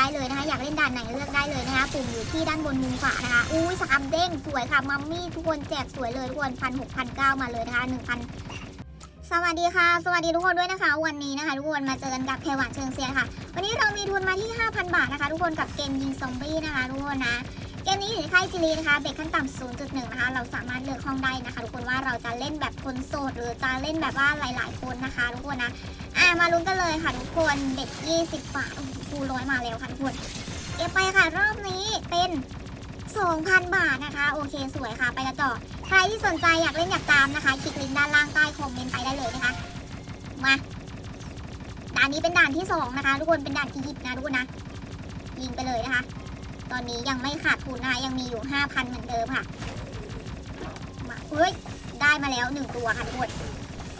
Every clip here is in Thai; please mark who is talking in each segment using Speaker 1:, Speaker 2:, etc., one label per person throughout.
Speaker 1: ได้เลยนะคะ อยากเล่นด่านไหนเลือกได้เลยนะคะ ปุ่มอยู่ที่ด้านบนมุมขวานะคะ อุ้ยสามเด้งสวยค่ะ มัมมี่ทุกคนแจกสวยเลยทุกคนพันหกพันเก้ามาเลยนะคะหนึ่งพันสวัสดีค่ะ สวัสดีทุกคนด้วยนะคะ วันนี้นะคะ ทุกคนมาเจอกันกับแพรหวานเชิงเซียนค่ะ วันนี้เรามีทุนมาที่ 5,000 บาทนะคะ ทุกคนกับเกมยิงซอมบี้นะคะทุกคนนะเกมนี้อยู่ในค่ายจีรีนะคะเบรกขั้นต่ำ0.1 นะคะ เราสามารถเลือกห้องได้นะคะ ทุกคนว่าเราจะเล่นแบบคนโสด หรือจะเล่นแบบว่าหลาย ๆ คนนะคะ ทุกคนนะ มาลุ้นกันเลยค่ะทุกคนเด็ก20 บาทโอ้โหคูร้อยมาแล้วค่ะทุกคนเก็บไปค่ะรอบนี้เป็น 2,000 บาทนะคะ โอเคสวยค่ะไปกันต่อใครที่สนใจอยากเล่นอยากตามนะคะ คลิกลิงก์ด้านล่างใต้คอมเมนต์ไปได้เลยนะคะ มาด่านนี้เป็นด่านที่สองนะคะ ทุกคนเป็นด่านที่ยิบนะทุกคนนะ ยิงไปเลยนะคะ ตอนนี้ยังไม่ขาดทุนนะคะยังมีอยู่ 5,000 เหมือนเดิมค่ะมาเฮ้ยได้มาแล้วหนึ่งตัวค่ะทุกคน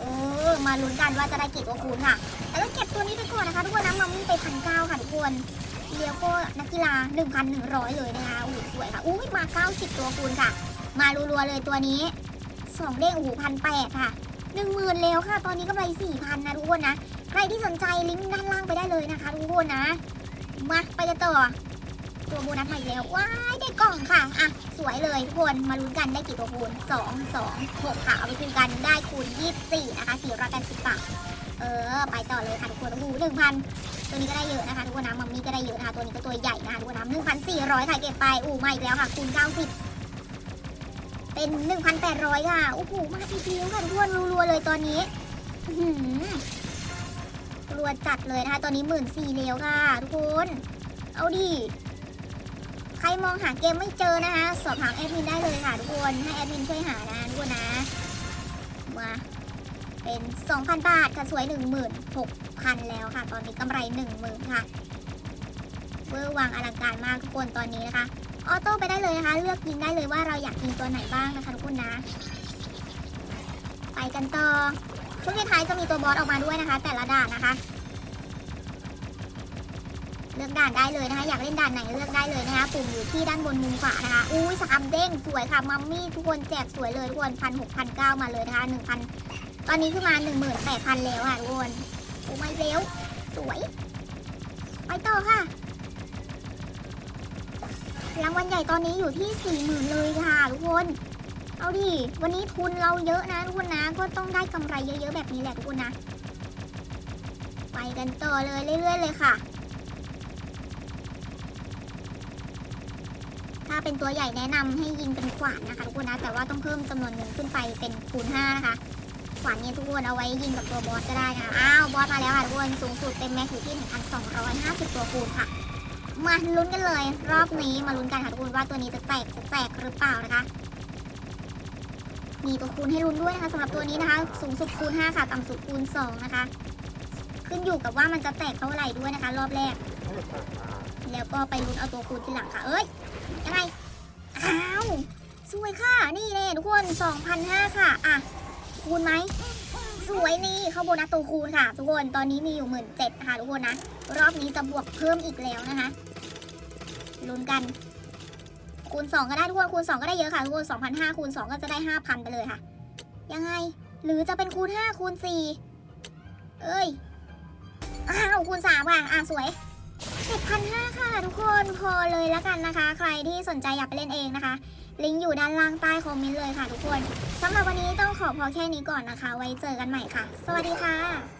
Speaker 1: เออ มาลุ้นกันว่าจะได้กี่ตัวคูณค่ะ แล้วก็เก็บตัวนี้ไปก่อนนะคะ ทุกคนนะมัมมี่ไปพันเก้าค่ะทุกคนเลียวก็นักกีฬา 1,100 เลยนะคะอู้สวยค่ะอู้ยมา 90 ตัวคูณค่ะ มารัวๆเลยตัวนี้สองเด้งโอ้พันแปดค่ะหนึ่งหมื่นแล้วค่ะ ตอนนี้กำไรสี่พันนะทุกคนนะ ใครที่สนใจลิงก์ด้านล่างไปได้เลยนะคะทุกคนนะ มาไปกันต่อ ตัวโบนัสใหม่แล้ว ว้ายได้กล่องค่ะ อะ สวยเลยทุกคนมาลุ้นกันได้กี่ตัวคูณสองสองหกค่ะ เอาไปคูณกันได้คูณยี่สี่นะคะสี่ร้อยแปดสิบบาท เออ ไปต่อเลยค่ะทุกคนโอ้โหหนึ่งพันตัวนี้ก็ได้เยอะนะคะทุกคนนะมัมมี่ก็ได้เยอะนะคะตัวนี้ก็ตัวใหญ่นะคะทุกคนนะหนึ่งพันสี่ร้อยค่ะเก็บไปอู้มาอีกแล้วค่ะคูณเก้าสิบเป็นหนึ่งพันแปดร้อยค่ะโอ้โหมาทีเดียวค่ะทุกคนรัวๆเลยตอนนี้หือรัวจัดเลยนะคะตอนนี้หมื่นสี่แล้วค่ะทุกคน เอาดิ ใครมองหาเกมไม่เจอนะคะ สอบถามแอดมินได้เลยค่ะทุกคน ให้แอดมินช่วยหานะทุกคนนะ มา เป็น 2,000 บาทค่ะสวย 16,000 แล้วค่ะ ตอนนี้กำไร 10,000 ค่ะเวอร์วางอลังการมากทุกคนตอนนี้นะคะออโต้ไปได้เลยนะคะ เลือกยิงได้เลยว่าเราอยากยิงตัวไหนบ้างนะคะทุกคนนะ ไปกันต่อช่วงท้ายจะมีตัวบอสออกมาด้วยนะคะ แต่ละด่านนะคะ เลือกด่านได้เลยนะคะ อยากเล่นด่านไหนเลือกได้เลยนะคะ ปุ่มอยู่ที่ด้านบนมุมขวานะคะ อุ้ยสามเด้งสวยค่ะ มัมมี่ทุกคนแจกสวยเลยทุกคนพันหกพันเก้ามาเลยนะคะหนึ่งพันตอนนี้ขึ้นมาหนึ่งหมื่นแปดพันแล้วค่ะทุกคนโอ้ไม่เร็ว สวย ไปต่อค่ะรางวัลใหญ่ตอนนี้อยู่ที่สี่หมื่นเลยค่ะทุกคน เอาดิ วันนี้ทุนเราเยอะนะทุกคนนะ ก็ต้องได้กำไรเยอะๆแบบนี้แหละทุกคนนะ ไปกันต่อเลยเรื่อยๆเลยค่ะ ถ้าเป็นตัวใหญ่แนะนำให้ยิงเป็นขวานนะคะทุกคนนะ แต่ว่าต้องเพิ่มจำนวนเงินขึ้นไปเป็นคูณ5นะคะขวานเนี่ยทุกคนเอาไว้ยิงกับตัวบอสก็ได้นะคะอ้าวบอสมาแล้วค่ะทุกคนสูงสุดเต็มแม็กซ์อยู่ที่1,250 ตัวคูณค่ะ มาลุ้นกันเลย รอบนี้มาลุ้นกันค่ะทุกคนว่าตัวนี้จะแตกจะแตกหรือเปล่านะคะมีตัวคูณให้ลุ้นด้วยนะคะสำหรับตัวนี้นะคะ สูงสุดคูณ 5 ค่ะ ต่ำสุดคูณ 2 นะคะ ขึ้นอยู่กับว่ามันจะแตกเท่าไหร่ด้วยนะคะ รอบแรก แล้วก็ไปลุ้นเอาตัวคูณทีหลังค่ะ เอ้ย ยังไง อ้าวสวยค่ะ นี่เน่ทุกคน 2,500 ค่ะ อะ คูณไหม สวยนี่เข้าโบนัสตัวคูณค่ะ ทุกคน ตอนนี้มีอยู่1 7ื่นเจ็ดค่ะทุกคนนะ รอบนี้จะบวกเพิ่มอีกแล้วนะคะ ลุ้นกัน คูณ 2 ก็ได้ทุกคน คูณ 2 ก็ได้เยอะค่ะทุกคน2,500คูณ 2 ก็จะได้ 5,000 ไปเลยค่ะ ยังไง หรือจะเป็นคูณ 5 คูณ 4 เอ้ย อ้าว คูณ 3 ค่ะ อะ สวย 7,500 ค่ะ ทุกคนพอเลยแล้วกันนะคะ ใครที่สนใจอยากไปเล่นเองนะคะ ลิงก์อยู่ด้านล่างใต้คอมเมนต์เลยค่ะทุกคนสำหรับวันนี้ต้องขอพอแค่นี้ก่อนนะคะ ไว้เจอกันใหม่ค่ะ สวัสดีค่ะ